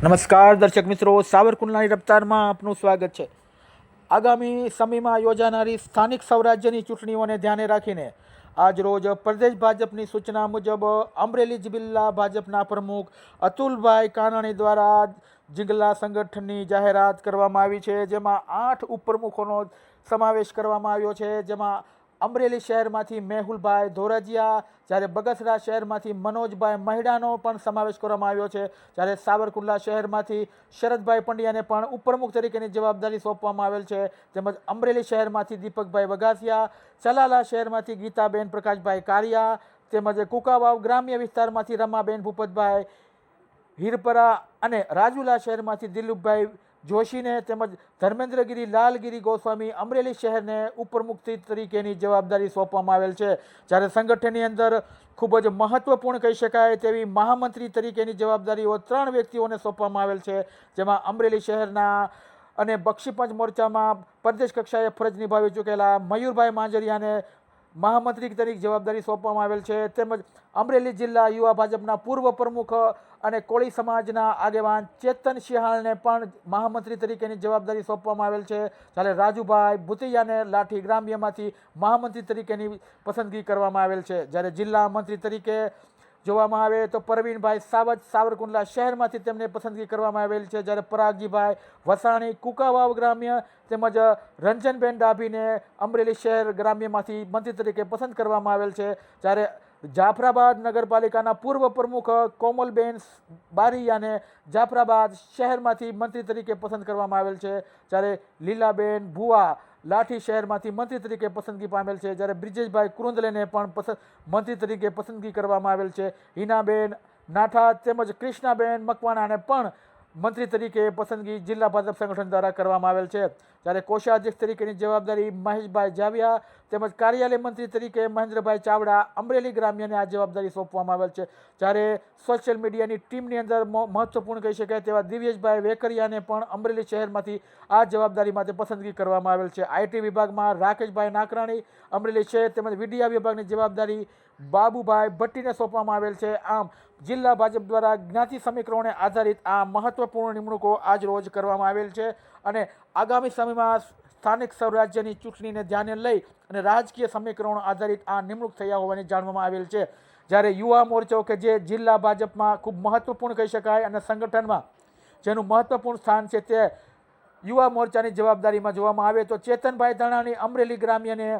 નમસ્કાર દર્શક મિત્રો, સાવરકુંડલાની રફતારમાં આપનું સ્વાગત છે. આગામી સમયમાં યોજાનારી સ્થાનિક સ્વરાજ્યની ચૂંટણીઓને ધ્યાને રાખીને આજરોજ પ્રદેશ ભાજપની સૂચના મુજબ અમરેલી જિલ્લા ભાજપના પ્રમુખ અતુલભાઈ કાનાણી દ્વારા જિંગલા સંગઠનની જાહેરાત કરવામાં આવી છે, જેમાં આઠ ઉપપ્રમુખોનો સમાવેશ કરવામાં આવ્યો છે, જેમાં અમરેલી શહેરમાંથી મેહુલભાઈ ધોરાજીયા, જ્યારે બગસરા શહેરમાંથી મનોજભાઈ મહેડાનો પણ સમાવેશ કરવામાં આવ્યો છે. જ્યારે સાવરકુંડલા શહેરમાંથી શરદભાઈ પંડ્યાને પણ ઉપપ્રમુખ તરીકેની જવાબદારી સોંપવામાં આવેલ છે. તેમજ અમરેલી શહેરમાંથી દીપકભાઈ વગાસિયા ચલાલા શહેરમાંથી ગીતાબેન પ્રકાશભાઈ કારિયા તેમજ કુકાવાવ ગ્રામ્ય વિસ્તારમાંથી રમાબેન ભૂપતભાઈ હીરપરા અને રાજુલા શહેરમાંથી દિલીપભાઈ જોશીને તેમજ ધર્મેન્દ્રગીરી લાલગીરી ગોસ્વામી અમરેલી શહેરને ઉપપ્રમુખ તરીકેની જવાબદારી સોંપવામાં આવેલ છે. જ્યારે સંગઠનની અંદર ખૂબ જ મહત્વપૂર્ણ કહી શકાય તેવી મહામંત્રી તરીકેની જવાબદારીઓ ત્રણ વ્યક્તિઓને સોંપવામાં આવેલ છે. જેમાં અમરેલી શહેરના અને બક્ષીપંચ મોરચામાં પ્રદેશ કક્ષાએ ફરજ નિભાવી ચૂકેલા મયુરભાઈ માંજરિયાને મહામંત્રી તરીકે જવાબદારી સોંપવામાં આવેલ છે. તેમજ અમરેલી જિલ્લા યુવા ભાજપના પૂર્વ પ્રમુખ અને કોળી સમાજના આગેવાન ચેતન સિંહાળને પણ મહામંત્રી તરીકેની જવાબદારી સોંપવામાં આવેલ છે. જ્યારે રાજુભાઈ ભૂતિયાને લાઠી ગ્રામ્યમાંથી મહામંત્રી તરીકેની પસંદગી કરવામાં આવેલ છે. જ્યારે જિલ્લા મંત્રી તરીકે જોવામાં આવે તો પરવીનભાઈ સાવજ સાવરકુંડલા શહેરમાંથી તેમને પસંદગી કરવામાં આવેલ છે. જ્યારે પરાગજીભાઈ વસાણી કુકાવાવ ગ્રામ્ય તેમજ રંજનબેન ડાભીને અમરેલી શહેર ગ્રામ્યમાંથી મંત્રી તરીકે પસંદ કરવામાં આવેલ છે. જ્યારે જાફરાબાદ નગરપાલિકાના પૂર્વ પ્રમુખ કોમલબેન બારીયાને જાફરાબાદ શહેરમાંથી મંત્રી તરીકે પસંદ કરવામાં આવેલ છે. જ્યારે લીલાબેન ભુવા લાઠી શહેરમાંથી મંત્રી તરીકે પસંદગી પામેલ છે. જ્યારે બ્રિજેશભાઈ કુરુંદલેને પણ પસંદ મંત્રી તરીકે પસંદગી કરવામાં આવેલ છે. હિનાબેન નાઠા તેમજ કૃષ્ણાબેન મકવાણાને પણ મંત્રી તરીકે પસંદગી જિલ્લા ભાજપ સંગઠન દ્વારા કરવામાં આવેલ છે. જ્યારે કોષાધ્યક્ષ તરીકેની જવાબદારી મહેશભાઈ જાવિયા તેમજ કાર્યાલય મંત્રી તરીકે મહેન્દ્રભાઈ ચાવડા અમરેલી ગ્રામ્યને આ જવાબદારી સોંપવામાં આવેલ છે. જ્યારે સોશિયલ મીડિયાની ટીમની અંદર મહત્વપૂર્ણ કહી શકાય તેવા દિવ્યેશભાઈ વેકરિયાને પણ અમરેલી શહેરમાંથી આ જવાબદારી માટે પસંદગી કરવામાં આવેલ છે. આઈટી વિભાગમાં રાકેશભાઈ નાકરાણી, અમરેલી શહેર તેમજ વીડિયા વિભાગની જવાબદારી બાબુભાઈ ભટ્ટીને સોંપવામાં આવેલ છે. આમ જિલ્લા ભાજપ દ્વારા જ્ઞાતિ સમીકરણોને આધારિત આ મહત્વપૂર્ણ નિમણૂકો આજ રોજ કરવામાં આવેલ છે અને આગામી સમયમાં સ્થાનિક સ્વરાજ્યની ચૂંટણીને ધ્યાને લઈ અને રાજકીય સમીકરણો આધારિત આ નિમણૂક થયા હોવાની જાણવામાં આવેલ છે. જ્યારે યુવા મોરચો કે જે જિલ્લા ભાજપમાં ખૂબ મહત્વપૂર્ણ કહી શકાય અને સંગઠનમાં જેનું મહત્વપૂર્ણ સ્થાન છે તે યુવા મોરચાની જવાબદારીમાં જોવામાં આવે તો ચેતનભાઈ ધાણાની અમરેલી ગ્રામ્યને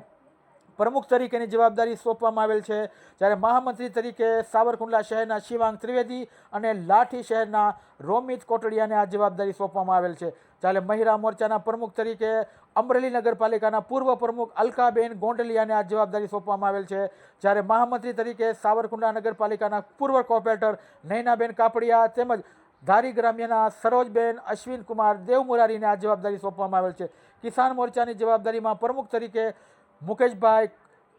પ્રમુખ તરીકેની જવાબદારી સોંપવામાં આવેલ છે. જ્યારે મહામંત્રી તરીકે સાવરકુંડલા શહેરના શિવાંગ ત્રિવેદી અને લાઠી શહેરના રોમિત કોટડિયાને આ જવાબદારી સોંપવામાં આવેલ છે. જ્યારે મહિલા મોરચાના પ્રમુખ તરીકે અમરેલી નગરપાલિકાના પૂર્વ પ્રમુખ અલકાબેન ગોંડલિયાને આ જવાબદારી સોંપવામાં આવેલ છે. જ્યારે મહામંત્રી તરીકે સાવરકુંડલા નગરપાલિકાના પૂર્વ કોર્પોરેટર નૈનાબેન કાપડિયા તેમજ ધારી ગ્રામ્યના સરોજબેન અશ્વિન કુમાર દેવમુરારીને આ જવાબદારી સોંપવામાં આવેલ છે. કિસાન મોરચાની જવાબદારીમાં પ્રમુખ તરીકે મુકેશભાઈ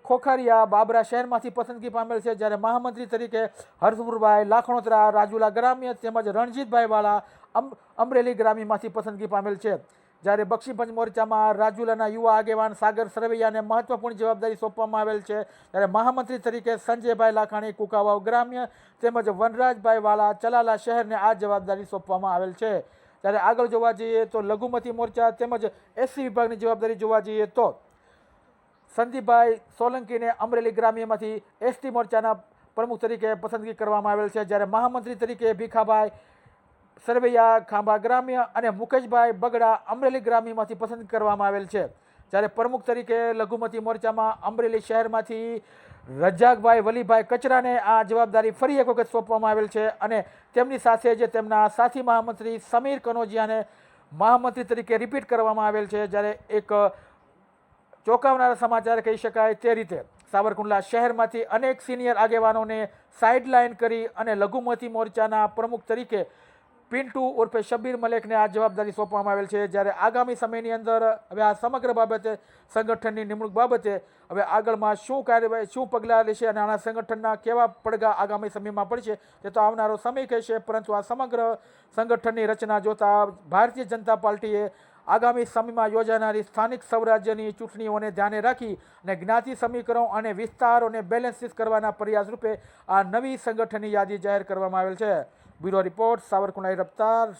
ખોખરિયા બાબરા શહેરમાંથી પસંદગી પામેલ છે. જ્યારે મહામંત્રી તરીકે હર્ષપુરભાઈ લાખણોતરા, રાજુલા ગ્રામ્ય તેમજ રણજીતભાઈ વાળા અમ, અમરેલી ગ્રામ્યમાંથી પસંદગી પામેલ છે. જ્યારે બક્ષીપંચ મોરચામાં રાજુલાના યુવા આગેવાન સાગર સરવૈયાને મહત્વપૂર્ણ જવાબદારી સોંપવામાં આવેલ છે. ત્યારે મહામંત્રી તરીકે સંજયભાઈ લાખાણી, કુકાવાવ ગ્રામ્ય તેમજ વનરાજભાઈ વાલા ચલાલા શહેરને આ જવાબદારી સોંપવામાં આવેલ છે. ત્યારે આગળ જોવા જઈએ તો લઘુમતી મોરચા તેમજ એસસી વિભાગની જવાબદારી જોવા જઈએ તો સંદીપભાઈ સોલંકીને અમરેલી ગ્રામ્યમાંથી એસટી મોરચાના પ્રમુખ તરીકે પસંદગી કરવામાં આવેલ છે. જ્યારે મહામંત્રી તરીકે ભીખાભાઈ સરવૈયા, ખાંભા ગ્રામ્ય અને મુકેશભાઈ બગડા અમરેલી ગ્રામ્યમાંથી પસંદ કરવામાં આવેલ છે. જ્યારે પ્રમુખ તરીકે લઘુમતી મોરચામાં અમરેલી શહેરમાંથી રજાકભાઈ વલીભાઈ કચરાને આ જવાબદારી ફરી એક વખત સોંપવામાં આવેલ છે અને તેમની સાથે જે તેમના સાથી મહામંત્રી સમીર કનોજિયાને મહામંત્રી તરીકે રિપીટ કરવામાં આવેલ છે. જ્યારે એક ચોંકાવનારા સમાચાર કહી શકાય તે રીતે સાવરકુંડલા શહેરમાંથી અનેક સિનિયર આગેવાનોને સાઇડલાઇન કરી અને લઘુમતી મોરચાના પ્રમુખ તરીકે પિન્ટુ ઉર્ફે શબ્બીર મલેકને આ જવાબદારી સોંપવામાં આવેલ છે. જ્યારે આગામી સમયની અંદર હવે આ સમગ્ર બાબતે સંગઠનની નિમણૂક બાબતે હવે આગળમાં શું કાર્યવાહી, શું પગલાં લેશે અને આના સંગઠનના કેવા પડઘા આગામી સમયમાં પડશે તે તો આવનારો સમય કહેશે. પરંતુ આ સમગ્ર સંગઠનની રચના જોતા ભારતીય જનતા પાર્ટીએ આગામી સમયમાં યોજાનારી સ્થાનિક સ્વરાજ્યની ચૂંટણીઓને ધ્યાને રાખી અને જ્ઞાતિ સમીકરણો અને વિસ્તારોને બેલેન્સિસ કરવાના પ્રયાસ રૂપે આ નવી સંગઠનની યાદી જાહેર કરવામાં આવેલ છે. Bureau report, Savarkundla રફતાર